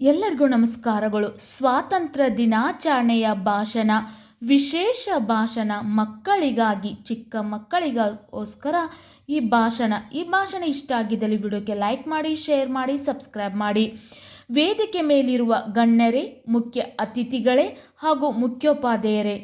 ಎಲ್ಲರಿಗೂ ನಮಸ್ಕಾರಗಳು. ಸ್ವಾತಂತ್ರ್ಯ ದಿನಾಚರಣೆಯ ಭಾಷಣ, ವಿಶೇಷ ಭಾಷಣ ಮಕ್ಕಳಿಗಾಗಿ, ಚಿಕ್ಕ ಮಕ್ಕಳಿಗೋಸ್ಕರ ಈ ಭಾಷಣ. ಈ ಭಾಷಣ ಇಷ್ಟ ಆಗಿದ್ದಲ್ಲಿ ವಿಡಿಯೋಕ್ಕೆ ಲೈಕ್ ಮಾಡಿ, ಶೇರ್ ಮಾಡಿ, ಸಬ್ಸ್ಕ್ರೈಬ್ ಮಾಡಿ. ವೇದಿಕೆ ಮೇಲಿರುವ ಗಣ್ಯರೇ, ಮುಖ್ಯ ಅತಿಥಿಗಳೇ ಹಾಗೂ ಮುಖ್ಯೋಪಾಧ್ಯಾಯರೇ,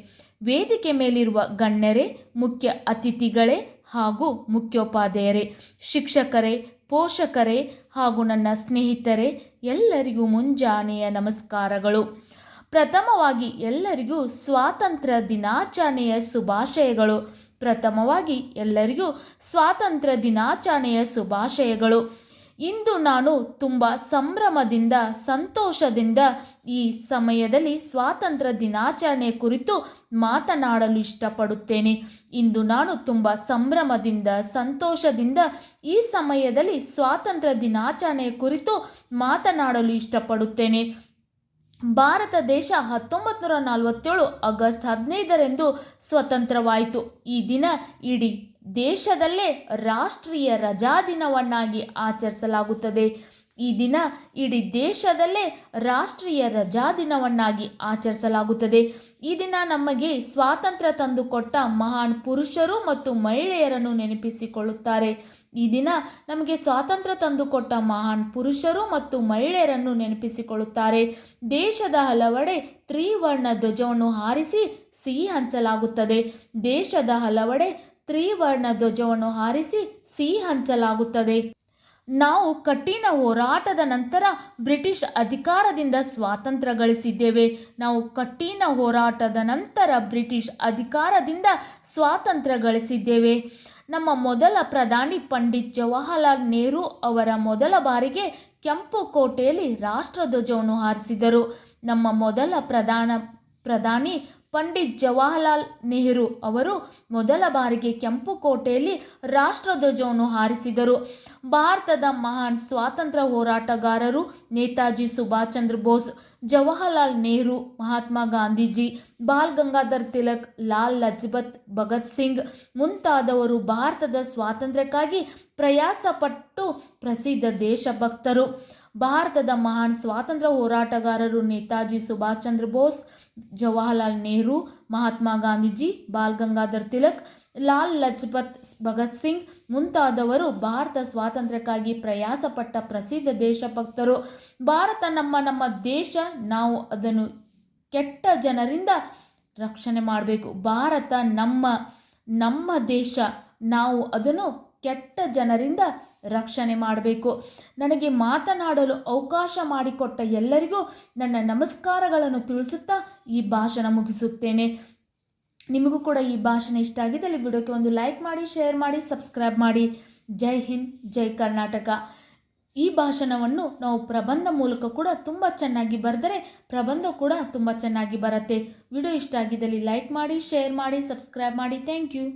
ವೇದಿಕೆ ಮೇಲಿರುವ ಗಣ್ಯರೇ, ಮುಖ್ಯ ಅತಿಥಿಗಳೇ ಹಾಗೂ ಮುಖ್ಯೋಪಾಧ್ಯಾಯರೇ, ಶಿಕ್ಷಕರೇ ಪೋಷಕರೇ ಹಾಗೂ ನನ್ನ ಸ್ನೇಹಿತರೇ, ಎಲ್ಲರಿಗೂ ಮುಂಜಾನೆಯ ನಮಸ್ಕಾರಗಳು. ಪ್ರಥಮವಾಗಿ ಎಲ್ಲರಿಗೂ ಸ್ವಾತಂತ್ರ್ಯ ದಿನಾಚರಣೆಯ ಶುಭಾಶಯಗಳು. ಪ್ರಥಮವಾಗಿ ಎಲ್ಲರಿಗೂ ಸ್ವಾತಂತ್ರ್ಯ ದಿನಾಚರಣೆಯ ಶುಭಾಶಯಗಳು. ಇಂದು ನಾನು ತುಂಬ ಸಂಭ್ರಮದಿಂದ, ಸಂತೋಷದಿಂದ ಈ ಸಮಯದಲ್ಲಿ ಸ್ವಾತಂತ್ರ್ಯ ದಿನಾಚರಣೆ ಕುರಿತು ಮಾತನಾಡಲು ಇಷ್ಟಪಡುತ್ತೇನೆ. ಇಂದು ನಾನು ತುಂಬ ಸಂಭ್ರಮದಿಂದ, ಸಂತೋಷದಿಂದ ಈ ಸಮಯದಲ್ಲಿ ಸ್ವಾತಂತ್ರ್ಯ ದಿನಾಚರಣೆ ಕುರಿತು ಮಾತನಾಡಲು ಇಷ್ಟಪಡುತ್ತೇನೆ. ಭಾರತ ದೇಶ ಹತ್ತೊಂಬತ್ತು ನೂರ ನಲವತ್ತೇಳು ಆಗಸ್ಟ್ ಹದಿನೈದರಂದು ಸ್ವತಂತ್ರವಾಯಿತು. ಈ ದಿನ ಇಡೀ ದೇಶದಲ್ಲೇ ರಾಷ್ಟ್ರೀಯ ರಜಾದಿನವನ್ನಾಗಿ ಆಚರಿಸಲಾಗುತ್ತದೆ. ಈ ದಿನ ಇಡೀ ದೇಶದಲ್ಲೇ ರಾಷ್ಟ್ರೀಯ ರಜಾದಿನವನ್ನಾಗಿ ಆಚರಿಸಲಾಗುತ್ತದೆ. ಈ ದಿನ ನಮಗೆ ಸ್ವಾತಂತ್ರ್ಯ ತಂದುಕೊಟ್ಟ ಮಹಾನ್ ಪುರುಷರು ಮತ್ತು ಮಹಿಳೆಯರನ್ನು ನೆನಪಿಸಿಕೊಳ್ಳುತ್ತಾರೆ. ಈ ದಿನ ನಮಗೆ ಸ್ವಾತಂತ್ರ್ಯ ತಂದುಕೊಟ್ಟ ಮಹಾನ್ ಪುರುಷರು ಮತ್ತು ಮಹಿಳೆಯರನ್ನು ನೆನಪಿಸಿಕೊಳ್ಳುತ್ತಾರೆ. ದೇಶದ ಹಲವೆಡೆ ತ್ರಿವರ್ಣ ಧ್ವಜವನ್ನು ಹಾರಿಸಿ ಸಿಹಿ ಹಂಚಲಾಗುತ್ತದೆ. ದೇಶದ ಹಲವೆಡೆ ತ್ರಿವರ್ಣ ಧ್ವಜವನ್ನು ಹಾರಿಸಿ ಸಿಹಿ ಹಂಚಲಾಗುತ್ತದೆ. ನಾವು ಕಠಿಣ ಹೋರಾಟದ ನಂತರ ಬ್ರಿಟಿಷ್ ಅಧಿಕಾರದಿಂದ ಸ್ವಾತಂತ್ರ್ಯ ಗಳಿಸಿದ್ದೇವೆ ನಾವು ಕಠಿಣ ಹೋರಾಟದ ನಂತರ ಬ್ರಿಟಿಷ್ ಅಧಿಕಾರದಿಂದ ಸ್ವಾತಂತ್ರ್ಯ ಗಳಿಸಿದ್ದೇವೆ ನಮ್ಮ ಮೊದಲ ಪ್ರಧಾನಿ ಪಂಡಿತ್ ಜವಾಹರ್ಲಾಲ್ ನೆಹರು ಅವರ ಮೊದಲ ಬಾರಿಗೆ ಕೆಂಪು ಕೋಟೆಯಲ್ಲಿ ರಾಷ್ಟ್ರಧ್ವಜವನ್ನು ಹಾರಿಸಿದರು. ನಮ್ಮ ಮೊದಲ ಪ್ರಧಾನ ಪ್ರಧಾನಿ ಪಂಡಿತ್ ಜವಾಹರಲಾಲ್ ನೆಹರು ಅವರು ಮೊದಲ ಬಾರಿಗೆ ಕೆಂಪು ಕೋಟೆಯಲ್ಲಿ ರಾಷ್ಟ್ರಧ್ವಜವನ್ನು ಹಾರಿಸಿದರು. ಭಾರತದ ಮಹಾನ್ ಸ್ವಾತಂತ್ರ್ಯ ಹೋರಾಟಗಾರರು ನೇತಾಜಿ ಸುಭಾಷ್ ಚಂದ್ರ ಬೋಸ್, ಜವಾಹರ್ಲಾಲ್ ನೆಹರು, ಮಹಾತ್ಮ ಗಾಂಧೀಜಿ, ಬಾಲ್ ಗಂಗಾಧರ್ ತಿಲಕ್, ಲಾಲ್ ಲಜ್ಪತ್, ಭಗತ್ ಸಿಂಗ್ ಮುಂತಾದವರು ಭಾರತದ ಸ್ವಾತಂತ್ರ್ಯಕ್ಕಾಗಿ ಪ್ರಯಾಸಪಟ್ಟು ಪ್ರಸಿದ್ಧ ದೇಶಭಕ್ತರು. ಭಾರತದ ಮಹಾನ್ ಸ್ವಾತಂತ್ರ್ಯ ಹೋರಾಟಗಾರರು ನೇತಾಜಿ ಸುಭಾಷ್ ಚಂದ್ರ ಬೋಸ್, ಜವಾಹರ್ಲಾಲ್ ನೆಹರು, ಮಹಾತ್ಮ ಗಾಂಧೀಜಿ, ಬಾಲ್ ಗಂಗಾಧರ್ ತಿಲಕ್, ಲಾಲ್ ಲಜಪತ್ ಭಗತ್ ಸಿಂಗ್ ಮುಂತಾದವರು ಭಾರತ ಸ್ವಾತಂತ್ರ್ಯಕ್ಕಾಗಿ ಪ್ರಯಾಸಪಟ್ಟ ಪ್ರಸಿದ್ಧ ದೇಶಭಕ್ತರು. ಭಾರತ ನಮ್ಮ ನಮ್ಮ ದೇಶ, ನಾವು ಅದನ್ನು ಕೆಟ್ಟ ಜನರಿಂದ ರಕ್ಷಣೆ ಮಾಡಬೇಕು. ಭಾರತ ನಮ್ಮ ನಮ್ಮ ದೇಶ, ನಾವು ಅದನ್ನು ಕೆಟ್ಟ ಜನರಿಂದ ರಕ್ಷಣೆ ಮಾಡಬೇಕು. ನನಗೆ ಮಾತನಾಡಲು ಅವಕಾಶ ಮಾಡಿಕೊಟ್ಟ ಎಲ್ಲರಿಗೂ ನನ್ನ ನಮಸ್ಕಾರಗಳನ್ನು ತಿಳಿಸುತ್ತಾ ಈ ಭಾಷಣ ಮುಗಿಸುತ್ತೇನೆ. ನಿಮಗೂ ಕೂಡ ಈ ಭಾಷಣ ಇಷ್ಟ ಆಗಿದ್ದಲ್ಲಿ ವಿಡಿಯೋಕ್ಕೆ ಒಂದು ಲೈಕ್ ಮಾಡಿ, ಶೇರ್ ಮಾಡಿ, ಸಬ್ಸ್ಕ್ರೈಬ್ ಮಾಡಿ. ಜೈ ಹಿಂದ್, ಜೈ ಕರ್ನಾಟಕ. ಈ ಭಾಷಣವನ್ನು ನಾವು ಪ್ರಬಂಧ ಮೂಲಕ ಕೂಡ ತುಂಬ ಚೆನ್ನಾಗಿ ಬರೆದರೆ ಪ್ರಬಂಧ ಕೂಡ ತುಂಬ ಚೆನ್ನಾಗಿ ಬರುತ್ತೆ. ವಿಡಿಯೋ ಇಷ್ಟ ಆಗಿದ್ದಲ್ಲಿ ಲೈಕ್ ಮಾಡಿ, ಶೇರ್ ಮಾಡಿ, ಸಬ್ಸ್ಕ್ರೈಬ್ ಮಾಡಿ. Thank you.